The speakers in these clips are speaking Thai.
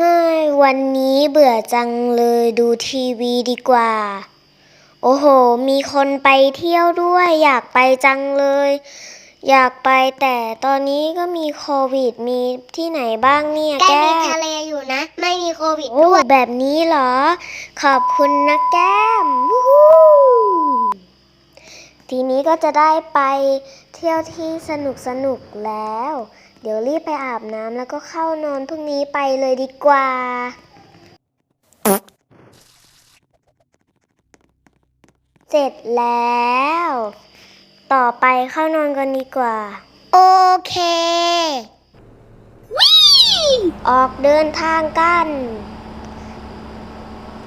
ฮ้ยวันนี้เบื่อจังเลยดูทีวีดีกว่า โอ้โห มีคนไปเที่ยวด้วย อยากไปจังเลย อยากไปแต่ตอนนี้ก็มีโควิดมีที่ไหนบ้างเนี่ยใกล้แก้มีมทะเลอยู่นะ ไม่มีโควิดโอ้ด้วยแบบนี้เหรอ ขอบคุณนะแก้มวู้ฮู้ทีนี้ก็จะได้ไปเที่ยวที่สนุกสนุกๆแล้ว เดี๋ยวรีบไปอาบน้ำแล้วก็เข้านอนพรุ่งนี้ไปเลยดีกว่า เสร็จแล้ว ต่อไปเข้านอนกันดีกว่า โอเค ออกเดินทางกัน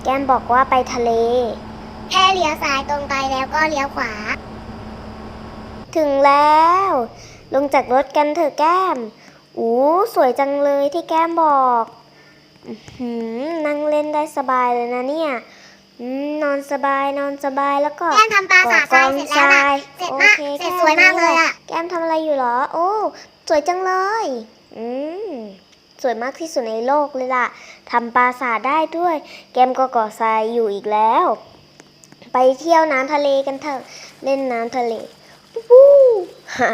แก้มบอกว่าไปทะเล แค่เลี้ยวซ้ายตรงไปแล้วก็เลี้ยวขวา ถึงแล้ว ลงจากรถกันเถอะแก้มอู้สวยจังเลยที่แก้มบอกอื้อหือนั่งเล่นได้สบายเลยนะเนี่ยอืมนอนสบายนอนสบายแล้วก็แก้มทำปราสาททรายเสร็จแล้วน่ะเสร็จมากโอคเสร็จแค่สวยมากเลยนี้แหอะแก้มทำอะไรอยู่เหรอ โอ้สวยจังเลย อืมสวยมากที่สุดในโลกเลยล่ะทำปราสาทได้ด้วย แก้มก็ก่อทรายอยู่อีกแล้ว ไปเที่ยวน้ำทะเลกันเถอะเล่นน้ำทะเลวู้ฮะ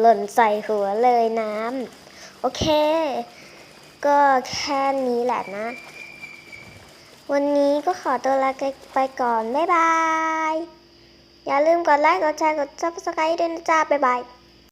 หล่นใส่หัวเลยน้ำ โอเค ก็แค่นี้แหละนะ วันนี้ก็ขอตัวลาไปก่อน บ๊ายบาย อย่าลืมกดไลค์ กดแชร์ กด subscribe ด้วยนะจ๊ะบ๊ายบาย